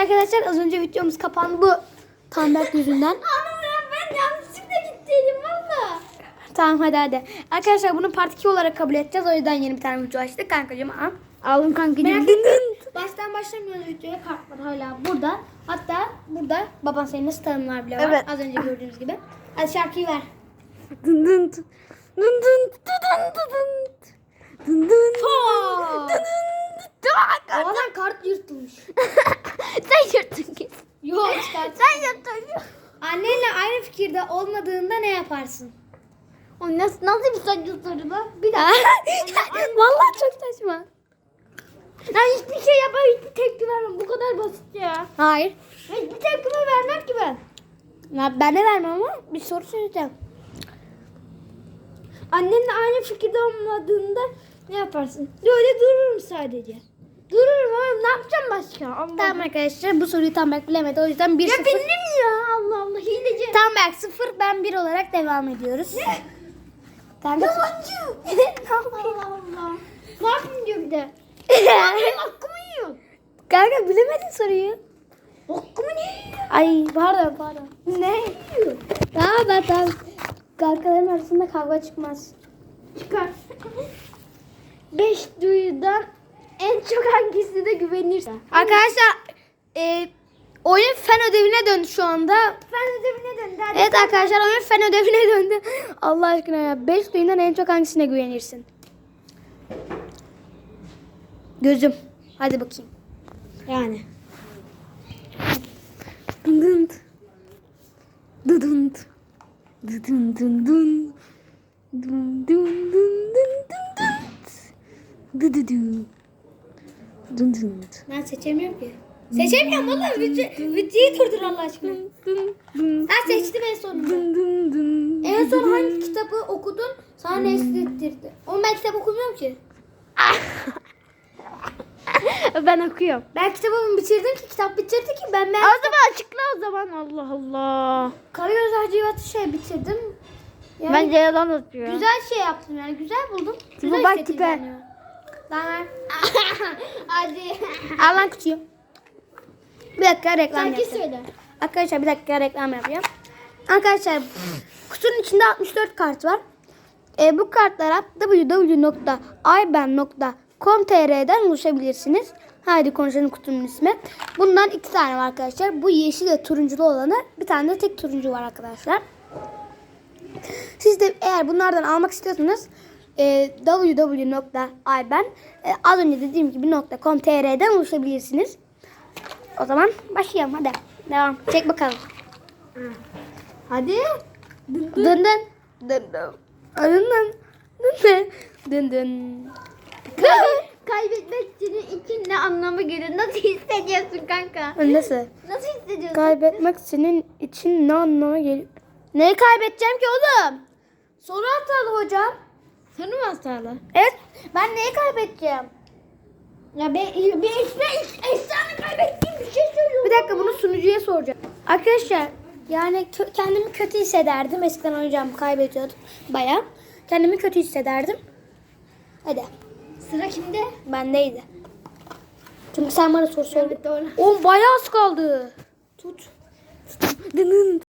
Arkadaşlar az önce videomuz kapandı bu Tanberk yüzünden. Ama ben yanlışlıkla gittiydim valla. Tamam hadi hadi. Arkadaşlar bunu part 2 olarak kabul edeceğiz. O yüzden yeni bir tane video açtık kankacığım. Al. Aldım kankacığım. Merak etmeyin. Baştan başlamıyoruz videoya. Kartlar hala burada. Hatta burada baban senin nasıl tanımlar bile var. Evet. Az önce gördüğünüz gibi. Hadi şarkıyı ver. Dın dın dın. Dın dın dın dın dın. Dın dın. Dın dın. Kart yırtılmış. Yırttın ki. Yok çıkart. Sen yırttın. Annenle aynı fikirde olmadığında ne yaparsın? O nasıl, nasıl bir saçma? Bir Aa, Vallahi çok saçma. Ya hiçbir şey yapar, hiçbir tepki vermem. Bu kadar basit ya. Hayır. Hiçbir tepkimi vermem ki ben. Ya ben de vermem ama bir soru soracağım. Annenle aynı fikirde olmadığında ne yaparsın? Böyle dururum sadece. Ne yapacağım başka? Allah Tamam arkadaşlar bu soruyu Tanberk bilemedi. O yüzden 1 Ya 0. benim ya Allah Allah hileci. Tanberk 0 ben 1 olarak devam ediyoruz. Ne? Kanka. Yalancı. Allah Allah. Ne yapayım diyor bir de. Benim hakkımı yiyor. Kanka bilemedin soruyu. Hakkımı ne yiyor? Ay pardon pardon. Ne yiyor? Tamam ben tamam. Kankaların arasında kavga çıkmaz. Çıkar. Beş duyudan en çok hangisine güvenirsin? Arkadaşlar e, oyun fen ödevine döndü şu anda. Fen ödevine döndü. Hadi. Evet arkadaşlar oyun fen ödevine döndü. Allah aşkına ya. 5 duyundan en çok hangisine güvenirsin? Gözüm. Hadi bakayım. Yani. Dın dın. Dın dın dın dın dın dınt. Dıdıdın. Dın dın. Ben seçemiyorum ki. Seçemiyorum valla. Videoyu durdur Allah aşkına. Ha seçtim en sonunda. En son hangi kitabı okudun? Sana ne hissettirdi? Oğlum ben kitap okumuyorum ki. ben okuyorum. Ben kitabımı bitirdim ki kitap bitirdi ki ben ben O zaman açıkla o zaman Allah Allah. Karagöz Hacivat'ı şey bitirdim. Yani Bence yalan atıyor. güzel şey yaptım yani güzel buldum. Güzel bak tipe. Lan. Hadi. Al lan kutuyu. Bir dakika reklam Sanki yapacağım. söyle. Arkadaşlar bir dakika reklam yapacağım. Arkadaşlar kutunun içinde 64 kart var. E, bu kartlara www.ayben.com.tr'den ulaşabilirsiniz. Haydi konuşalım kutunun ismi. Bundan iki tane var arkadaşlar. Bu yeşil ve turunculu olanı. Bir tane de tek turuncu var arkadaşlar. Siz de eğer bunlardan almak istiyorsanız e, www.ayben e, az önce dediğim gibi .com.tr'den ulaşabilirsiniz. O zaman başlayalım hadi. Devam. Çek bakalım. Hadi. Dın dın. Dın dın. Dın dın. Dın dın. Dın dın. Kaybetmek senin için ne anlamı geliyor? Nasıl hissediyorsun kanka? Nasıl? Nasıl hissediyorsun? Kaybetmek senin için ne anlama geliyor? Neyi kaybedeceğim ki oğlum? Soru hatalı hocam. Sana mı hatalı? Evet. Ben neyi kaybedeceğim? Ya ben bir efsane, efsane kaybettiğim bir şey söylüyorum. Bir dakika bunu sunucuya soracağım. Arkadaşlar yani kö- kendimi kötü hissederdim. Eskiden oynayacağım kaybediyordum. Baya. Kendimi kötü hissederdim. Hadi. Sıra kimde? Bendeydi. Çünkü sen bana soru sordun. Evet doğru. Oğlum bayağı az kaldı. Tut. Dının.